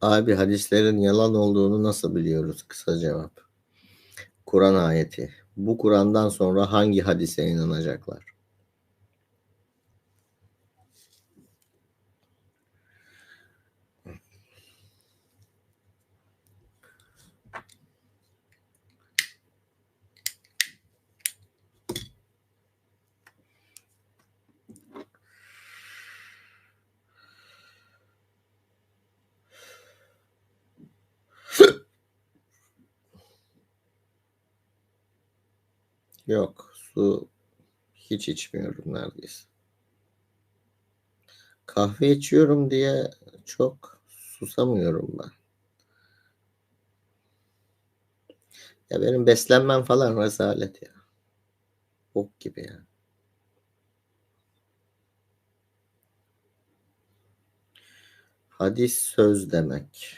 Abi hadislerin yalan olduğunu nasıl biliyoruz? Kısa cevap. Kur'an ayeti. Bu Kur'an'dan sonra hangi hadise inanacaklar? Yok. Su hiç içmiyorum neredeyse. Kahve içiyorum diye çok susamıyorum ben. Ya benim beslenmem falan rezalet ya. Bok gibi ya. Hadis söz demek.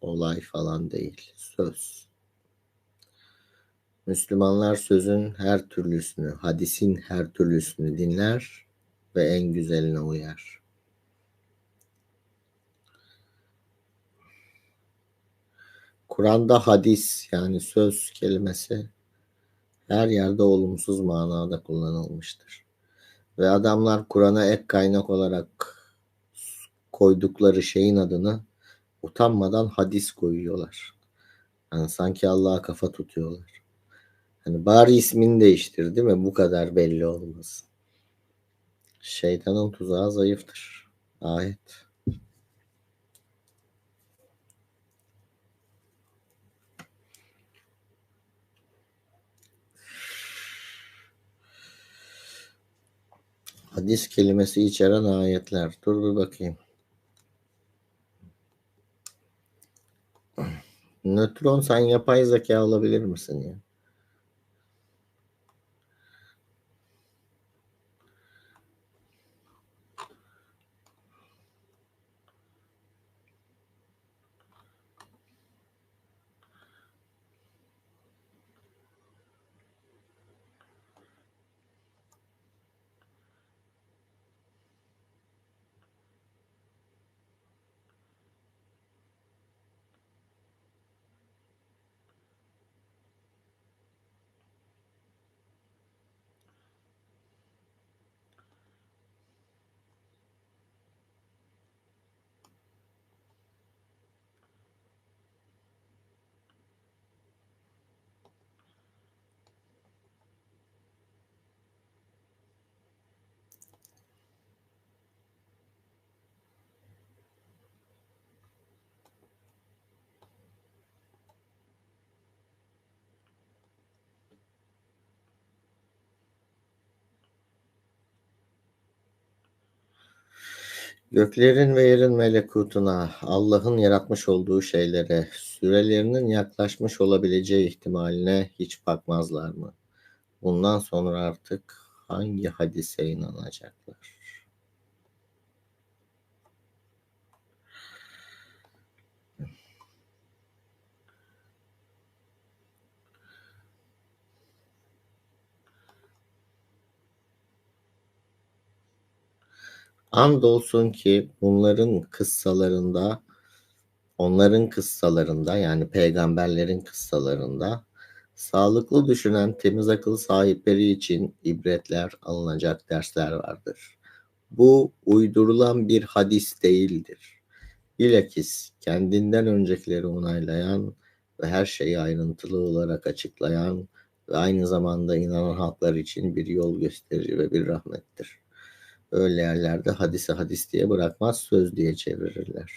Olay falan değil. Söz. Müslümanlar sözün her türlüsünü, hadisin her türlüsünü dinler ve en güzeline uyar. Kur'an'da hadis yani söz kelimesi her yerde olumsuz manada kullanılmıştır. Ve adamlar Kur'an'a ek kaynak olarak koydukları şeyin adını utanmadan hadis koyuyorlar. Yani sanki Allah'a kafa tutuyorlar. Hani bari ismini değiştir değil mi? Bu kadar belli olmaz. Şeytanın tuzağı zayıftır. Ayet. Hadis kelimesi içeren ayetler. Dur bir bakayım. Nötron sen yapay zeka olabilir misin ya? Göklerin ve yerin melekutuna, Allah'ın yaratmış olduğu şeylere, sürelerinin yaklaşmış olabileceği ihtimaline hiç bakmazlar mı? Bundan sonra artık hangi hadise inanacaklar? Andolsun ki bunların kıssalarında onların kıssalarında yani peygamberlerin kıssalarında sağlıklı düşünen temiz akıl sahipleri için ibretler alınacak dersler vardır. Bu uydurulan bir hadis değildir. Bilakis kendinden öncekileri onaylayan ve her şeyi ayrıntılı olarak açıklayan ve aynı zamanda inanan halklar için bir yol gösterici ve bir rahmettir. Öyle yerlerde hadise hadis diye bırakmaz söz diye çevirirler.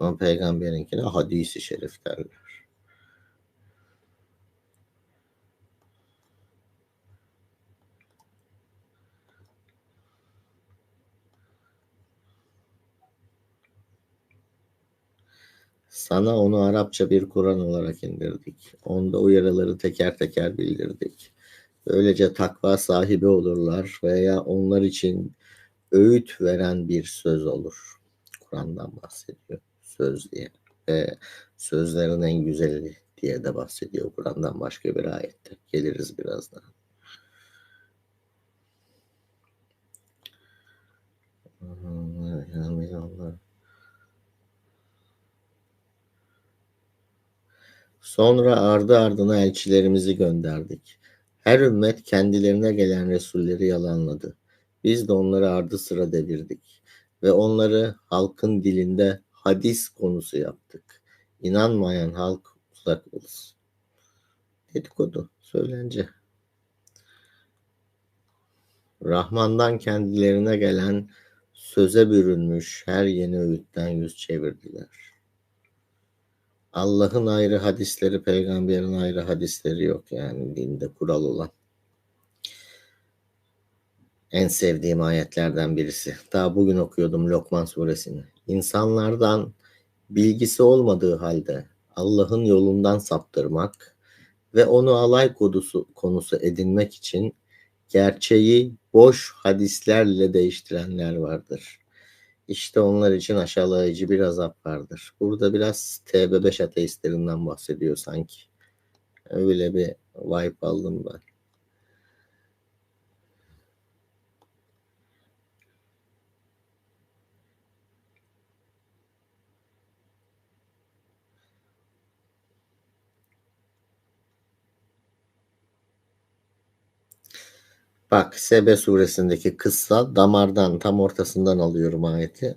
Ama peygamberinkine hadisi şerif derler. Sana onu Arapça bir Kur'an olarak indirdik. Onda uyarıları teker teker bildirdik. Böylece takva sahibi olurlar veya onlar için öğüt veren bir söz olur. Kur'an'dan bahsediyor söz diye ve sözlerin en güzeli diye de bahsediyor Kur'an'dan başka bir ayette. Geliriz birazdan. Sonra ardı ardına elçilerimizi gönderdik. Her ümmet kendilerine gelen Resulleri yalanladı. Biz de onları ardı sıra devirdik ve onları halkın dilinde hadis konusu yaptık. İnanmayan halk uzak olsun. Dedikodu, söylence. Rahman'dan kendilerine gelen söze bürünmüş her yeni öğütten yüz çevirdiler. Allah'ın ayrı hadisleri, peygamberin ayrı hadisleri yok yani dinde kural olan. En sevdiğim ayetlerden birisi. Daha bugün okuyordum Lokman suresini. İnsanlardan bilgisi olmadığı halde Allah'ın yolundan saptırmak ve onu alay konusu, konusu edinmek için gerçeği boş hadislerle değiştirenler vardır. İşte onlar için aşağılayıcı bir azap vardır. Burada biraz TB5 ateistlerinden bahsediyor sanki. Öyle bir vibe aldım ben. Bak Sebe suresindeki kıssa damardan tam ortasından alıyorum ayeti.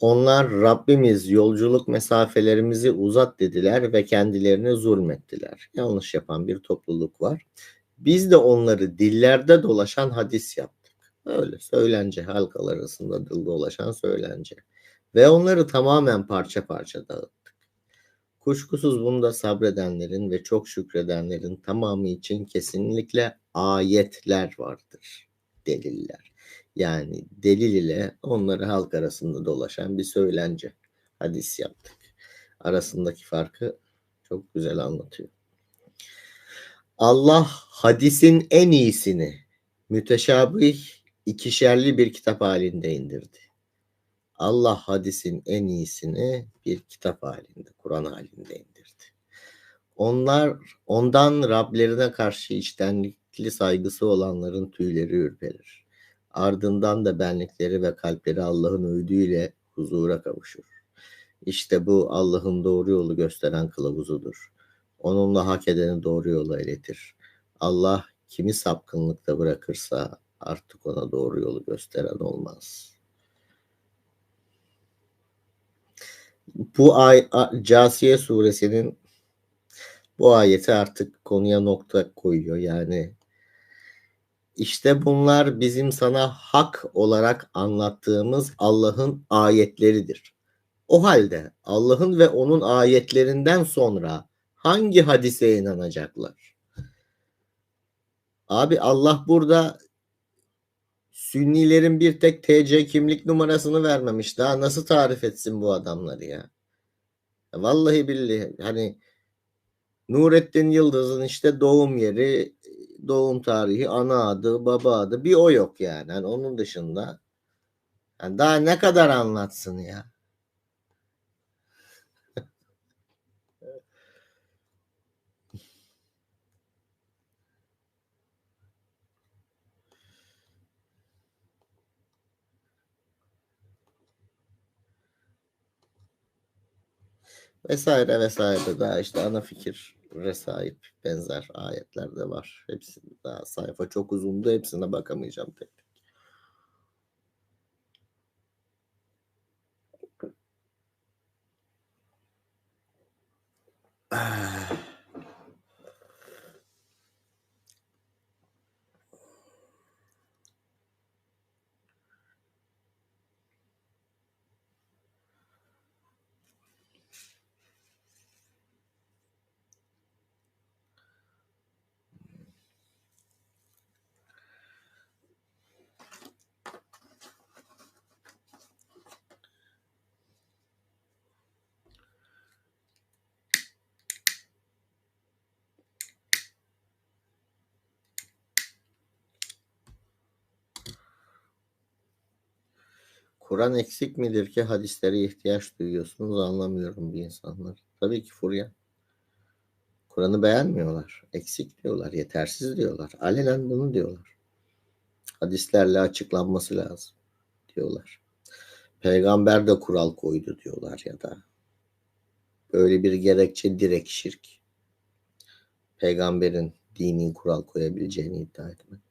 Onlar Rabbimiz yolculuk mesafelerimizi uzat dediler ve kendilerine zulmettiler. Yanlış yapan bir topluluk var. Biz de onları dillerde dolaşan hadis yaptık. Öyle söylence halkalar arasında dil dolaşan söylence. Ve onları tamamen parça parça dağıttık. Kuşkusuz bunda sabredenlerin ve çok şükredenlerin tamamı için kesinlikle ayetler vardır. Deliller. Yani delil ile onları halk arasında dolaşan bir söylence. Hadis yaptık. Arasındaki farkı çok güzel anlatıyor. Allah hadisin en iyisini müteşabih ikişerli bir kitap halinde indirdi. Allah hadisin en iyisini bir kitap halinde, Kur'an halinde indirdi. Onlar ondan Rablerine karşı içtenlikli saygısı olanların tüyleri ürperir. Ardından da benlikleri ve kalpleri Allah'ın öğüdüyle huzura kavuşur. İşte bu Allah'ın doğru yolu gösteren kılavuzudur. Onunla hak edeni doğru yola iletir. Allah kimi sapkınlıkta bırakırsa artık ona doğru yolu gösteren olmaz. Bu ay Casiye suresinin bu ayeti artık konuya nokta koyuyor. Yani işte bunlar bizim sana hak olarak anlattığımız Allah'ın ayetleridir. O halde Allah'ın ve onun ayetlerinden sonra hangi hadise inanacaklar? Abi Allah burada Sünnilerin bir tek TC kimlik numarasını vermemiş. Daha nasıl tarif etsin bu adamları ya? Vallahi billahi hani Nurettin Yıldız'ın işte doğum yeri, doğum tarihi, ana adı, baba adı bir o yok yani. yani onun dışında yani daha ne kadar anlatsın ya? vesaire vesaire daha işte ana fikir sahip benzer ayetler de var. Hepsi daha sayfa çok uzundu. Hepsine bakamayacağım tek tek. Ah. Kur'an eksik midir ki hadislere ihtiyaç duyuyorsunuz anlamıyorum bir insanlar. Tabii ki furya. Kur'an'ı beğenmiyorlar. Eksik diyorlar, yetersiz diyorlar. Alenen bunu diyorlar. Hadislerle açıklanması lazım diyorlar. Peygamber de kural koydu diyorlar ya da Böyle bir gerekçe direkt şirk. Peygamberin dini kural koyabileceğini iddia etmek.